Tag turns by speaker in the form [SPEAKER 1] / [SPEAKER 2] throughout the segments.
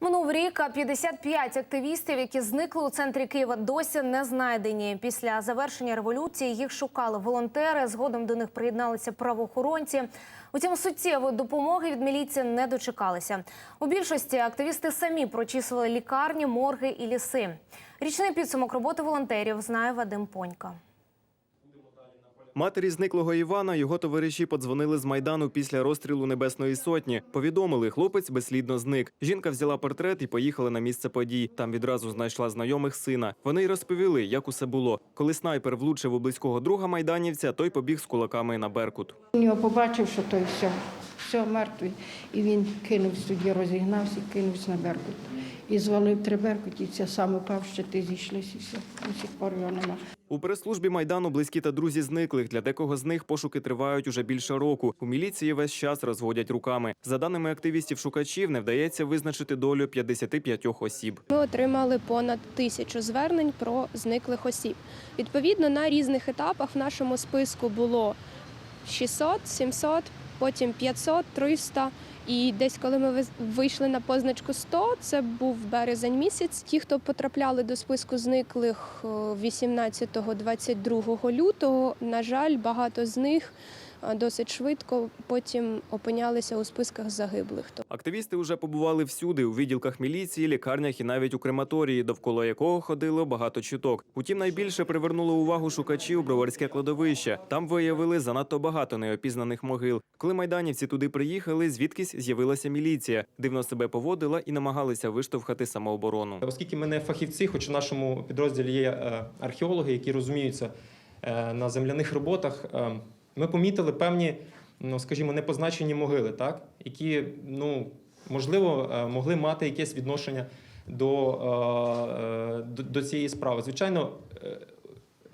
[SPEAKER 1] Минув рік, а 55 активістів, які зникли у центрі Києва, досі не знайдені. Після завершення революції їх шукали волонтери. Згодом до них приєдналися правоохоронці. Утім, суттєвої допомоги від міліції не дочекалися. У більшості активісти самі прочісували лікарні, морги і ліси. Річний підсумок роботи волонтерів знає Вадим Понька.
[SPEAKER 2] Матері зниклого Івана його товариші подзвонили з майдану після розстрілу Небесної Сотні. Повідомили, хлопець безслідно зник. Жінка взяла портрет і поїхала на місце подій. Там відразу знайшла знайомих сина. Вони й розповіли, як усе було. Коли снайпер влучив у близького друга майданівця, той побіг з кулаками на Беркут.
[SPEAKER 3] Він його побачив, що той все, все мертвий. І він кинувся тоді, розігнався, кинувся на Беркут. І звалив три Беркутівця, сам упав, щити зійшлися і все. До сих пор його нема.
[SPEAKER 2] У прес-службі майдану близькі та друзі зниклих. Для декого з них пошуки тривають уже більше року. У міліції весь час розводять руками. За даними активістів шукачів, не вдається визначити долю 55 осіб.
[SPEAKER 4] Ми отримали понад тисячу звернень про зниклих осіб. Відповідно, на різних етапах в нашому списку було 600, 700, потім 500, 300. І десь, коли ми вийшли на позначку 100, це був березень місяць. Ті, хто потрапляли до списку зниклих 18-22 лютого, на жаль, багато з них е, досить швидко потім опинялися у списках загиблих.
[SPEAKER 2] Активісти вже побували всюди у відділках міліції, лікарнях і навіть у крематорії, довкола якого ходило багато чуток. Утім, найбільше привернуло увагу шукачів броварське кладовище. Там виявили занадто багато неопізнаних могил. Коли майданівці туди приїхали, звідкись з'явилася міліція. Дивно себе поводила і намагалися виштовхати самооборону.
[SPEAKER 5] Оскільки ми не фахівці, хоч у нашому підрозділі є е, археологи, які розуміються е, на земляних роботах, е, ми помітили певні, ну скажімо, непозначені могили, так? які, ну, можливо, е, могли мати якесь відношення до, е, е, до, до цієї справи. Звичайно,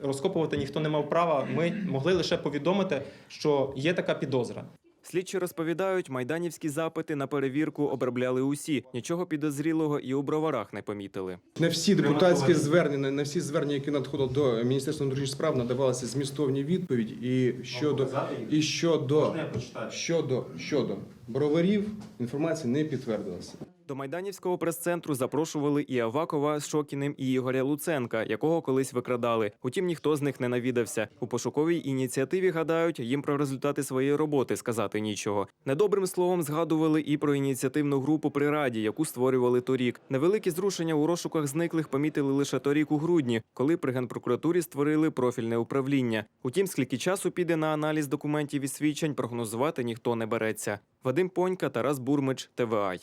[SPEAKER 5] розкопувати ніхто не мав права. Ми могли лише повідомити, що є така підозра.
[SPEAKER 2] Слідчі розповідають, майданівські запити на перевірку обробляли усі. Нічого підозрілого і у броварах не помітили.
[SPEAKER 6] На всі депутатські звернення, на всі звернення, які надходили до Міністерства внутрішніх справ, надавалися змістовні відповіді. І щодо і щодо щодо щодо броварів інформація не підтвердилася.
[SPEAKER 2] До майданівського прес-центру запрошували і Авакова з Шокіним, і Ігоря Луценка, якого колись викрадали. Утім, ніхто з них не навідався. У пошуковій ініціативі гадають, їм про результати своєї роботи сказати нічого. Недобрим словом згадували і про ініціативну групу при раді, яку створювали торік. Невеликі зрушення у розшуках зниклих помітили лише торік у грудні, коли при генпрокуратурі створили профільне управління. Утім, скільки часу піде на аналіз документів і свідчень, прогнозувати ніхто не береться. Вадим Понька, Тарас Бурмич, ТВАЙ.